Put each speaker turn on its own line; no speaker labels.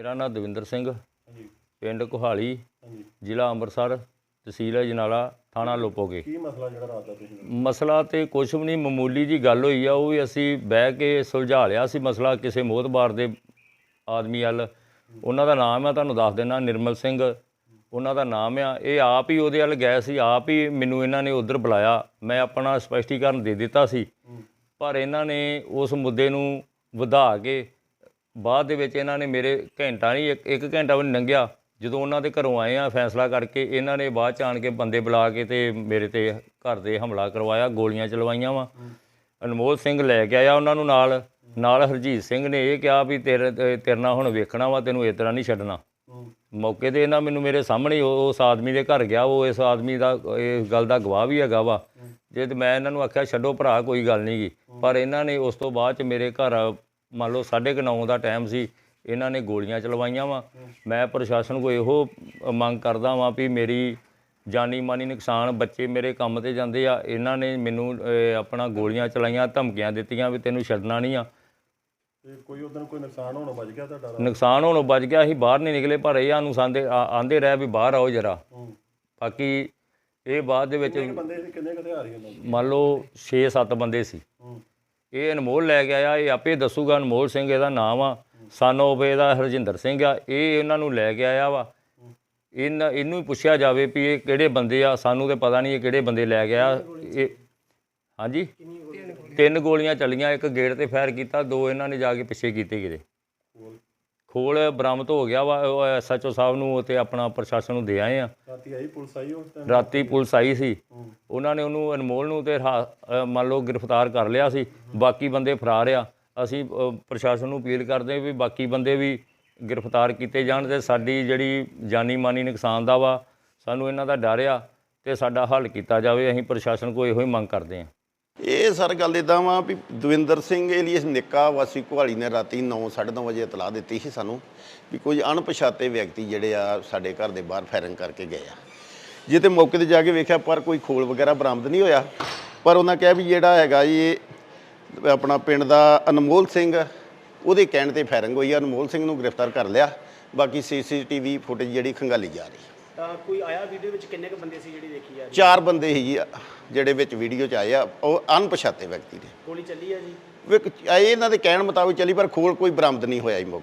ਮੇਰਾ ਨਾਮ ਦਵਿੰਦਰ ਸਿੰਘ
ਹਾਂਜੀ।
ਪਿੰਡ ਕੁਹਾਲੀ
ਹਾਂਜੀ।
ਜ਼ਿਲ੍ਹਾ ਅੰਮ੍ਰਿਤਸਰ ਤਹਿਸੀਲ ਅਜਨਾਲਾ ਥਾਣਾ ਲੋਪੋਗੇ।
ਕੀ ਮਸਲਾ ਜਿਹੜਾ ਰਾਤ ਦਾ ਤੁਸੀਂ
ਮਸਲਾ ਤੇ ਕੁਛ ਵੀ ਨਹੀਂ ਮਾਮੂਲੀ ਜੀ ਗੱਲ ਹੋਈ ਆ ਉਹ ਵੀ ਅਸੀਂ ਬਹਿ ਕੇ ਸੁਲਝਾ ਲਿਆ ਸੀ ਮਸਲਾ ਕਿਸੇ ਮੋਹਤਬਾਰ ਦੇ ਆਦਮੀ ਵੱਲ। ਉਹਨਾਂ ਦਾ ਨਾਮ ਆ ਤੁਹਾਨੂੰ ਦੱਸ ਦਿੰਦਾ ਨਿਰਮਲ ਸਿੰਘ। ਉਹਨਾਂ ਦਾ ਨਾਮ ਆ ਇਹ ਆਪ ਹੀ ਉਹਦੇ ਵੱਲ ਗਏ ਸੀ ਆਪ ਹੀ ਮੈਨੂੰ ਇਹਨਾਂ ਨੇ ਉਧਰ ਬੁਲਾਇਆ। ਮੈਂ ਆਪਣਾ ਸਪਸ਼ਟੀਕਰਨ ਦੇ ਦਿੱਤਾ ਸੀ। ਪਰ ਇਹਨਾਂ ਨੇ ਉਸ ਮੁੱਦੇ ਨੂੰ ਵਧਾ ਕੇ ਬਾਅਦ ਦੇ ਵਿੱਚ ਇਹਨਾਂ ਨੇ ਮੇਰੇ ਘੰਟਾ ਨਹੀਂ ਇੱਕ ਇੱਕ ਘੰਟਾ ਵੀ ਲੰਘਿਆ ਜਦੋਂ ਉਹਨਾਂ ਦੇ ਘਰੋਂ ਆਏ ਆ ਫੈਸਲਾ ਕਰਕੇ ਇਹਨਾਂ ਨੇ ਬਾਅਦ ਚ ਆਣ ਕੇ ਬੰਦੇ ਬੁਲਾ ਕੇ ਤੇ ਮੇਰੇ ਤੇ ਘਰ ਦੇ ਹਮਲਾ ਕਰਵਾਇਆ ਗੋਲੀਆਂ ਚਲਵਾਈਆਂ ਵਾ। ਅਨਮੋਲ ਸਿੰਘ ਲੈ ਕੇ ਆਇਆ ਉਹਨਾਂ ਨੂੰ ਨਾਲ। ਨਾਲ ਹਰਜੀਤ ਸਿੰਘ ਨੇ ਇਹ ਕਿਹਾ ਵੀ ਤੇਰੇ ਤੇਰੇ ਨਾਲ ਹੁਣ ਵੇਖਣਾ ਵਾ ਤੈਨੂੰ ਇਸ ਤਰ੍ਹਾਂ ਨਹੀਂ ਛੱਡਣਾ। ਮੌਕੇ ਤੇ ਇਹਨਾਂ ਮੈਨੂੰ ਮੇਰੇ ਸਾਹਮਣੇ ਉਸ ਆਦਮੀ ਦੇ ਘਰ ਗਿਆ ਉਹ ਇਸ ਆਦਮੀ ਦਾ ਇਸ ਗੱਲ ਦਾ ਗਵਾਹ ਵੀ ਹੈਗਾ ਵਾ। ਜੇ ਤੇ ਮੈਂ ਇਹਨਾਂ ਨੂੰ ਆਖਿਆ ਛੱਡੋ ਭਰਾ ਕੋਈ ਗੱਲ ਨਹੀਂ ਗੀ। ਪਰ ਇਹਨਾਂ ਨੇ ਉਸ ਤੋਂ ਬਾਅਦ ਚ ਮੇਰੇ ਘਰ ਮੰਨ ਲਓ 9:30 ਦਾ ਟਾਈਮ ਸੀ ਇਹਨਾਂ ਨੇ ਗੋਲੀਆਂ ਚਲਵਾਈਆਂ ਵਾ। ਮੈਂ ਪ੍ਰਸ਼ਾਸਨ ਕੋ ਇਹੋ ਮੰਗ ਕਰਦਾ ਵਾਂ ਵੀ ਮੇਰੀ ਜਾਨੀ ਮਾਨੀ ਨੁਕਸਾਨ ਬੱਚੇ ਮੇਰੇ ਕੰਮ ਤੇ ਜਾਂਦੇ ਆ। ਇਹਨਾਂ ਨੇ ਮੈਨੂੰ ਆਪਣਾ ਗੋਲੀਆਂ ਚਲਾਈਆਂ ਧਮਕੀਆਂ ਦਿੱਤੀਆਂ ਵੀ ਤੈਨੂੰ ਛੱਡਣਾ ਨਹੀਂ ਆ।
ਕੋਈ ਉਦੋਂ ਕੋਈ ਨੁਕਸਾਨ ਹੋਣਾ ਬਚ ਗਿਆ ਤੁਹਾਡਾ?
ਨੁਕਸਾਨ ਹੋਣੋਂ ਬਚ ਗਿਆ ਅਸੀਂ ਬਾਹਰ ਨਹੀਂ ਨਿਕਲੇ ਪਰ ਇਹ ਸਾਨੂੰ ਸੰਦੇ ਆਂਦੇ ਰਹਿ ਵੀ ਬਾਹਰ ਆਓ ਜਰਾ। ਬਾਕੀ ਇਹ ਬਾਅਦ ਦੇ ਵਿੱਚ
ਬੰਦੇ ਕਿੰਨੇ ਆ ਰਹੀ
ਮੰਨ ਲਓ 6-7 ਬੰਦੇ ਸੀ। ਇਹ ਅਨਮੋਲ ਲੈ ਕੇ ਆਇਆ, ਇਹ ਆਪੇ ਦੱਸੂਗਾ ਅਨਮੋਲ ਸਿੰਘ ਇਹਦਾ ਨਾਮ ਆ। ਸਨ of ਦਾ ਹਰਜਿੰਦਰ ਸਿੰਘ ਆ। ਇਹ ਇਹਨਾਂ ਨੂੰ ਲੈ ਕੇ ਆਇਆ ਵਾ। ਇਹਨਾਂ ਇਹਨੂੰ ਹੀ ਪੁੱਛਿਆ ਜਾਵੇ ਵੀ ਇਹ ਕਿਹੜੇ ਬੰਦੇ ਆ। ਸਾਨੂੰ ਤੇ ਪਤਾ ਨਹੀਂ ਇਹ ਕਿਹੜੇ ਬੰਦੇ ਲੈ ਗਿਆ। ਇਹ ਹਾਂਜੀ? ਤਿੰਨ ਗੋਲੀਆਂ ਚੱਲੀਆਂ, ਇੱਕ ਗੇਟ ਤੇ ਫਾਇਰ ਕੀਤਾ, ਦੋ ਇਹਨਾਂ ਨੇ ਜਾ ਕੇ ਪਿੱਛੇ ਕੀਤੇ ਕਿਤੇ। ਖੋਲ ਬਰਾਮਦ ਹੋ ਗਿਆ ਵਾ ਉਹ ਐਸਐਚਓ ਸਾਹਿਬ ਨੂੰ ਤੇ ਆਪਣਾ ਪ੍ਰਸ਼ਾਸਨ ਨੂੰ ਦੇ ਆਏ ਆ।
ਰਾਤੀ ਆਈ ਪੁਲਿਸ ਆਈ ਉਸ ਟਾਈਮ
ਰਾਤੀ ਪੁਲਿਸ ਆਈ ਸੀ। ਉਹਨਾਂ ਨੇ ਉਹਨੂੰ ਅਨਮੋਲ ਨੂੰ ਤੇ ਮੰਨ ਲਓ ਗ੍ਰਿਫਤਾਰ ਕਰ ਲਿਆ ਸੀ। ਬਾਕੀ ਬੰਦੇ ਫਰਾਰ ਆ। ਅਸੀਂ ਪ੍ਰਸ਼ਾਸਨ ਨੂੰ ਅਪੀਲ ਕਰਦੇ ਹਾਂ ਵੀ ਬਾਕੀ ਬੰਦੇ ਵੀ ਗ੍ਰਿਫਤਾਰ ਕੀਤੇ ਜਾਣ ਤੇ ਸਾਡੀ ਜਿਹੜੀ ਜਾਨੀ ਮਾਨੀ ਨੁਕਸਾਨ ਦਾ ਵਾ ਸਾਨੂੰ ਇਹਨਾਂ ਦਾ ਡਰ ਆ ਤੇ ਸਾਡਾ ਹੱਲ ਕੀਤਾ ਜਾਵੇ। ਅਸੀਂ ਪ੍ਰਸ਼ਾਸਨ ਕੋਲ ਇਹੋ ਹੀ ਮੰਗ ਕਰਦੇ ਹਾਂ।
ਇਹ ਸਰ ਗੱਲ ਇਦਾਂ ਵਾ ਵੀ ਦਵਿੰਦਰ ਸਿੰਘ ਏਲੀਅਸ ਨਿੱਕਾ ਵਾਸੀ ਕੁਹਾਲੀ ਨੇ ਰਾਤੀ 9:30 ਵਜੇ ਇਤਲਾਹ ਦਿੱਤੀ ਸੀ ਸਾਨੂੰ ਵੀ ਕੋਈ ਅਣਪਛਾਤੇ ਵਿਅਕਤੀ ਜਿਹੜੇ ਆ ਸਾਡੇ ਘਰ ਦੇ ਬਾਹਰ ਫਾਇਰਿੰਗ ਕਰਕੇ ਗਏ ਆ। ਜੇ ਤੇ ਮੌਕੇ ਤੇ ਜਾ ਕੇ ਵੇਖਿਆ, ਪਰ ਕੋਈ ਖੋਲ ਵਗੈਰਾ ਬਰਾਮਦ ਨਹੀਂ ਹੋਇਆ। ਪਰ ਉਹਨਾਂ ਕਿਹਾ ਵੀ ਜਿਹੜਾ ਹੈਗਾ ਜੀ ਇਹ ਆਪਣਾ ਪਿੰਡ ਦਾ ਅਨਮੋਲ ਸਿੰਘ, ਉਹਦੇ ਕਹਿਣ ਤੇ ਫਾਇਰਿੰਗ ਹੋਈ ਆ, ਅਨਮੋਲ ਸਿੰਘ ਨੂੰ ਗ੍ਰਿਫਤਾਰ ਕਰ ਲਿਆ। ਬਾਕੀ ਸੀਸੀਟੀਵੀ ਫੁਟੇਜ ਜਿਹੜੀ ਖੰਗਾਲੀ ਜਾ ਰਹੀ।
ਤਾਂ ਕੋਈ ਆਇਆ ਵੀਡੀਓ ਵਿੱਚ ਕਿੰਨੇ ਕ ਬੰਦੇ ਸੀ ਜਿਹੜੀ ਦੇਖੀ ਜਾ ਰਹੀ
ਚਾਰ ਬੰਦੇ ਸੀ ਜਿਹੜੇ ਵਿੱਚ ਵੀਡੀਓ 'ਚ ਆਏ ਆ ਉਹ ਅਣਪਛਾਤੇ ਵਿਅਕਤੀ ਨੇ।
ਗੋਲੀ ਚੱਲੀ ਆ ਜੀ?
ਵੇਖ ਇਹ ਇਹਨਾਂ ਦੇ ਕਹਿਣ ਮੁਤਾਬਕ ਚੱਲੀ ਪਰ ਖੋਲ ਕੋਈ ਬਰਾਮਦ ਨਹੀਂ ਹੋਇਆ ਜੀ ਮੌਕੇ